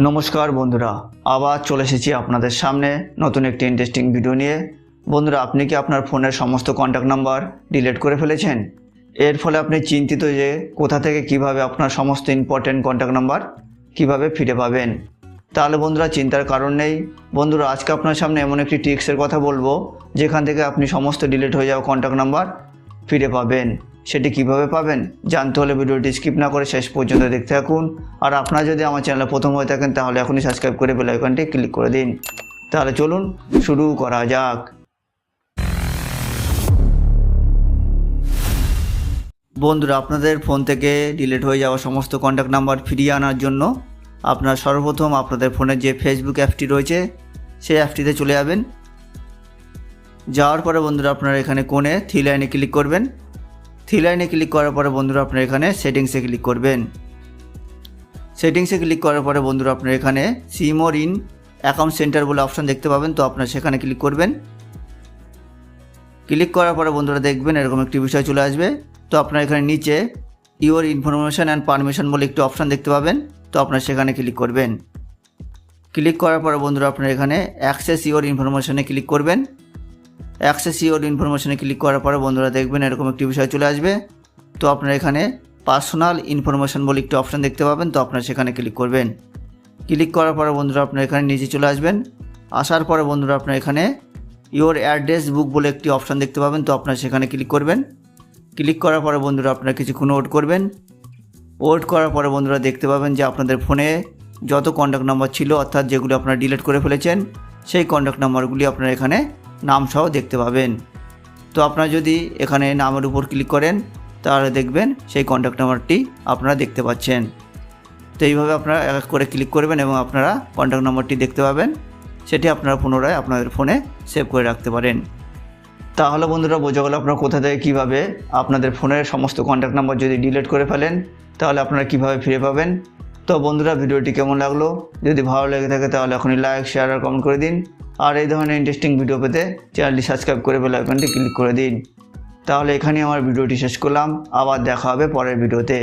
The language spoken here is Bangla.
নমস্কার বন্ধুরা, আবার চলে এসেছি আপনাদের সামনে নতুন একটি ইন্টারেস্টিং ভিডিও নিয়ে। বন্ধুরা, আপনি কি আপনার ফোনের সমস্ত কন্ট্যাক্ট নাম্বার ডিলিট করে ফেলেছেন? এর ফলে আপনি চিন্তিত যে কোথা থেকে কীভাবে আপনার সমস্ত ইম্পর্টেন্ট কন্ট্যাক্ট নাম্বার কীভাবে ফিরে পাবেন। তাহলে বন্ধুরা, চিন্তার কারণ নেই। বন্ধুরা, আজকে আপনার সামনে এমন একটি টিক্সের কথা বলব, যেখান থেকে আপনি সমস্ত ডিলিট হয়ে যাওয়া কন্ট্যাক্ট নাম্বার ফিরে পাবেন। সেটি কীভাবে পাবেন জানতে হলে ভিডিওটি স্কিপ না করে শেষ পর্যন্ত দেখতে থাকুন। আর আপনারা যদি আমার চ্যানেলে প্রথম হয়ে থাকেন, তাহলে এখনই সাবস্ক্রাইব করে বেল আইকনটি ক্লিক করে দিন। তাহলে চলুন শুরু করা যাক। বন্ধুরা, আপনাদের ফোন থেকে ডিলিট হয়ে যাওয়া সমস্ত কন্ট্যাক্ট নাম্বার ফিরিয়ে আনার জন্য আপনার সর্বপ্রথম আপনাদের ফোনের যে ফেসবুক অ্যাপটি রয়েছে, সেই অ্যাপটিতে চলে যাবেন। যাওয়ার পরে বন্ধুরা, আপনারা এখানে কোণে থ্রি লাইনে ক্লিক করবেন। থ্রি লাইনে ক্লিক করার পরে বন্ধুরা আপনারা এখানে সেটিংসে ক্লিক করবেন। সেটিংসে ক্লিক করার পরে বন্ধুরা আপনারা এখানে see more in account centre বলে অপশান দেখতে পাবেন, তো আপনারা সেখানে ক্লিক করবেন। ক্লিক করার পরে বন্ধুরা দেখবেন এরকম একটি বিষয় চলে আসবে। তো আপনারা এখানে নিচে ইওর ইনফরমেশন অ্যান্ড পারমিশন বলে একটি অপশান দেখতে পাবেন, তো আপনারা সেখানে ক্লিক করবেন। ক্লিক করার পরে বন্ধুরা আপনারা এখানে অ্যাক্সেস ইওর ইনফরমেশনে ক্লিক করবেন। অ্যাক্সেস ইওর ইনফরমেশনে ক্লিক করার পরে বন্ধুরা দেখবেন এরকম একটি বিষয় চলে আসবে। তো আপনারা এখানে পার্সোনাল ইনফরমেশন বলে একটি অপশান দেখতে পাবেন, তো আপনারা সেখানে ক্লিক করবেন। ক্লিক করার পরে বন্ধুরা আপনারা এখানে নিচে চলে আসবেন। আসার পরে বন্ধুরা আপনারা এখানে ইওর অ্যাড্রেস বুক বলে একটি অপশান দেখতে পাবেন, তো আপনারা সেখানে ক্লিক করবেন। ক্লিক করার পরে বন্ধুরা আপনারা কিছুক্ষণ ওয়েট করবেন। ওয়েট করার পরে বন্ধুরা দেখতে পাবেন যে আপনাদের ফোনে যত কন্ট্যাক্ট নাম্বার ছিল, অর্থাৎ যেগুলো আপনারা ডিলিট করে ফেলেছেন, সেই কন্ট্যাক্ট নাম্বারগুলি আপনারা এখানে নাম সহ দেখতে পাবেন। তো আপনারা যদি এখানে নামের উপর ক্লিক করেন, তাহলে দেখবেন সেই কন্ট্যাক্ট নাম্বারটি আপনারা দেখতে পাচ্ছেন। তো এইভাবে আপনারা এক করে ক্লিক করবেন এবং আপনারা কন্ট্যাক্ট নাম্বারটি দেখতে পাবেন। সেটি আপনারা পুনরায় আপনাদের ফোনে সেভ করে রাখতে পারেন। তাহলে বন্ধুরা, বোঝা গেল আপনারা কোথা থেকে কীভাবে আপনাদের ফোনের সমস্ত কন্ট্যাক্ট নাম্বার যদি ডিলিট করে ফেলেন, তাহলে আপনারা কীভাবে ফিরে পাবেন? তো বন্ধুরা, ভিডিওটি কেমন লাগল? যদি ভালো লেগে থাকে তাহলে এখনই লাইক শেয়ার আর কমেন্ট করে দিন। আর এই ধরনের ইন্টারেস্টিং ভিডিও পেতে চ্যানেলটি সাবস্ক্রাইব করে বেল আইকনটি ক্লিক করে দিন। তাহলে এখানেই আমার ভিডিওটি শেষ করলাম। আবার দেখা হবে পরের ভিডিওতে